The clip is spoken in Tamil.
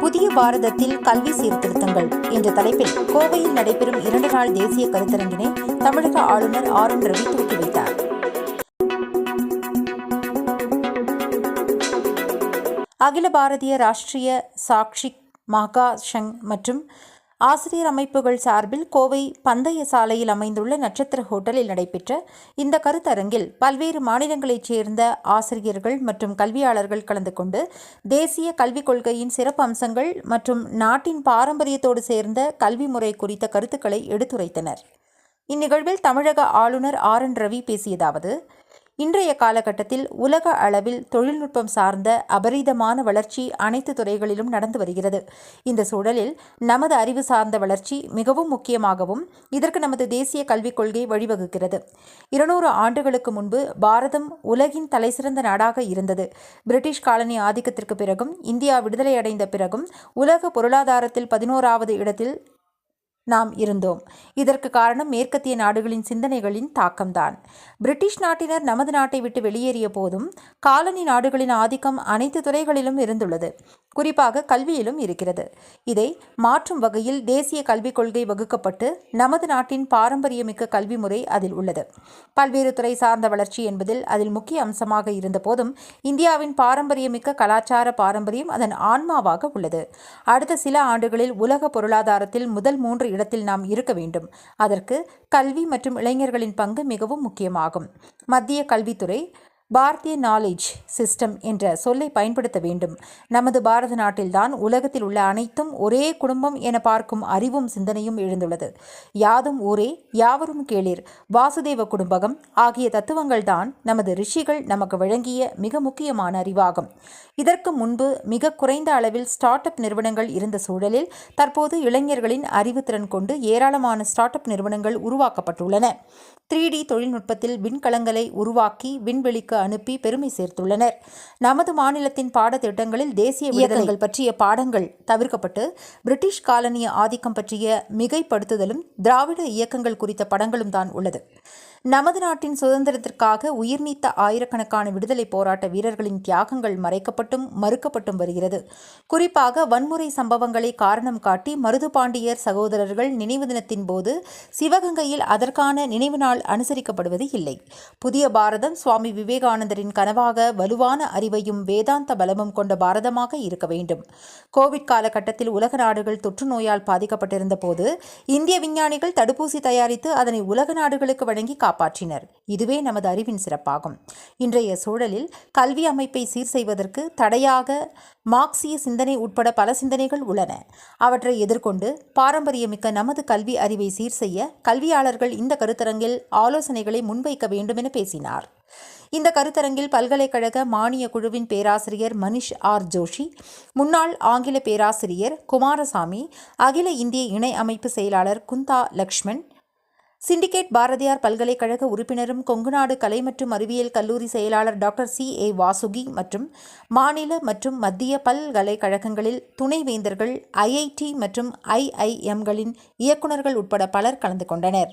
புதிய பாரதத்தில் கல்வி சீர்திருத்தங்கள் என்ற தலைப்பில் கோவையில் நடைபெறும் இரண்டு நாள் தேசிய கருத்தரங்கினை தமிழக ஆளுநர் ஆர் என் ரவி துவக்கி வைத்தார். அகில பாரதிய ராஷ்டிரிய சாக்ஷிக் மகா சங் மற்றும் ஆசிரியர் அமைப்புகள் சார்பில் கோவை பந்தய சாலையில் அமைந்துள்ள நட்சத்திர ஹோட்டலில் நடைபெற்ற இந்த கருத்தரங்கில் பல்வேறு மாநிலங்களைச் சேர்ந்த ஆசிரியர்கள் மற்றும் கல்வியாளர்கள் கலந்து கொண்டு தேசிய கல்விக் கொள்கையின் சிறப்பு அம்சங்கள் மற்றும் நாட்டின் பாரம்பரியத்தோடு சேர்ந்த கல்வி முறை குறித்த கருத்துக்களை எடுத்துரைத்தனர். இந்நிகழ்வில் தமிழக ஆளுநர் ஆர் என் ரவி பேசியதாவது இன்றைய காலகட்டத்தில் உலக அளவில் தொழில்நுட்பம் சார்ந்த அபரீதமான வளர்ச்சி அனைத்து துறைகளிலும் நடந்து வருகிறது. இந்த சூழலில் நமது அறிவு சார்ந்த வளர்ச்சி மிகவும் முக்கியமாகவும் இதற்கு நமது தேசிய கல்விக் கொள்கை வழிவகுக்கிறது. இருநூறு ஆண்டுகளுக்கு முன்பு பாரதம் உலகின் தலைசிறந்த நாடாக இருந்தது. பிரிட்டிஷ் காலனி ஆதிக்கத்திற்கு பிறகும் இந்தியா விடுதலை அடைந்த பிறகும் உலக பொருளாதாரத்தில் பதினோராவது இடத்தில் நாம் இருந்தோம். இதற்கு காரணம் மேற்கத்திய நாடுகளின் சிந்தனைகளின் தாக்கம்தான். பிரிட்டிஷ் நாட்டினர் நமது நாட்டை விட்டு வெளியேறிய போதும் காலனி நாடுகளின் ஆதிக்கம் அனைத்து துறைகளிலும் இருந்துள்ளது. குறிப்பாக கல்வியிலும் இருக்கிறது. இதை மாற்றும் வகையில் தேசிய கல்விக் கொள்கை வகுக்கப்பட்டு நமது நாட்டின் பாரம்பரியமிக்க கல்வி முறை அதில் உள்ளது. பல்வேறு துறை சார்ந்த வளர்ச்சி என்பதில் அதில் முக்கிய அம்சமாக இருந்தபோதும் இந்தியாவின் பாரம்பரியமிக்க கலாச்சார பாரம்பரியம் அதன் ஆன்மாவாக உள்ளது. அடுத்த சில ஆண்டுகளில் உலக பொருளாதாரத்தில் முதல் மூன்று இடத்தில் நாம் இருக்க வேண்டும். அதற்கு கல்வி மற்றும் இளைஞர்களின் பங்கு மிகவும் முக்கியமாகும். மத்திய கல்வித்துறை பாரதிய நாலேஜ் சிஸ்டம் என்ற சொல்லை பயன்படுத்த வேண்டும். நமது பாரத நாட்டில்தான் உலகத்தில் உள்ள அனைத்தும் ஒரே குடும்பம் என பார்க்கும் அறிவும் சிந்தனையும் எழுந்துள்ளது. யாதும் ஊரே யாவரும் கேளீர். வாசுதேவ குடும்பகம் ஆகிய தத்துவங்கள் தான் நமது ரிஷிகள் நமக்கு வழங்கிய மிக முக்கியமான அறிவாகும். இதற்கு முன்பு மிக குறைந்த அளவில் ஸ்டார்ட் அப் நிறுவனங்கள் இருந்த சூழலில் தற்போது இளைஞர்களின் அறிவுத்திறன் கொண்டு ஏராளமான ஸ்டார்ட் அப் நிறுவனங்கள் உருவாக்கப்பட்டுள்ளன. த்ரீ டி தொழில்நுட்பத்தில் விண்கலங்களை உருவாக்கி விண்வெளிக்கு அனுப்பி பெருமை சேர்த்துள்ளனர். நமது மாநிலத்தின் பாடத்திட்டங்களில் தேசிய விடுதலைகள் பற்றிய பாடங்கள் தவிர்க்கப்பட்டு பிரிட்டிஷ் காலனிய ஆதிக்கம் பற்றிய மிகைப்படுத்துதலும் திராவிட இயக்கங்கள் குறித்த படங்களும் தான் உள்ளது. நமது நாட்டின் சுதந்திரத்திற்காக உயிர் நீத்த ஆயிரக்கணக்கான விடுதலை போராட்ட வீரர்களின் தியாகங்கள் மறைக்கப்பட்டும் மறுக்கப்பட்டும் வருகிறது. குறிப்பாக வன்முறை சம்பவங்களை காரணம் காட்டி மருது பாண்டியர் சகோதரர்கள் நினைவு தினத்தின் போது சிவகங்கையில் அதற்கான நினைவு நாள் அனுசரிக்கப்படுவது இல்லை. புதிய பாரதம் சுவாமி விவேகானந்தரின் கனவாக வலுவான அறிவையும் வேதாந்த பலமும் கொண்ட பாரதமாக இருக்க வேண்டும். கோவிட் காலகட்டத்தில் உலக நாடுகள் தொற்று நோயால் பாதிக்கப்பட்டிருந்த போது இந்திய விஞ்ஞானிகள் தடுப்பூசி தயாரித்து அதனை உலக நாடுகளுக்கு வழங்கி காப்பாற்றினர். இதுவே நமது அறிவின் சிறப்பாகும். இன்றைய சூழலில் கல்வி அமைப்பை சீர் செய்வதற்கு தடையாக மார்க்சிய சிந்தனை உட்பட பல சிந்தனைகள் உள்ளன. அவற்றை எதிர்கொண்டு பாரம்பரியமிக்க நமது கல்வி அறிவை சீர் செய்ய கல்வியாளர்கள் இந்த கருத்தரங்கில் ஆலோசனைகளை முன்வைக்க வேண்டும் என பேசினார். இந்த கருத்தரங்கில் பல்கலைக்கழக மானிய குழுவின் பேராசிரியர் மனிஷ் ஆர். ஜோஷி முன்னாள் ஆங்கில பேராசிரியர் குமாரசாமி அகில இந்திய இணை அமைப்பு செயலாளர் குந்தா லக்ஷ்மண் சிண்டிகேட் பாரதியார் பல்கலைக்கழக உறுப்பினரும் கொங்குநாடு கலை மற்றும் அறிவியல் கல்லூரி செயலாளர் டாக்டர் சி ஏ வாசுகி மற்றும் மாநில மற்றும் மத்திய பல்கலைக்கழகங்களில் துணைவேந்தர்கள் ஐஐடி மற்றும் ஐஐஎம்களின் இயக்குநர்கள் உட்பட பலர் கலந்து கொண்டனர்.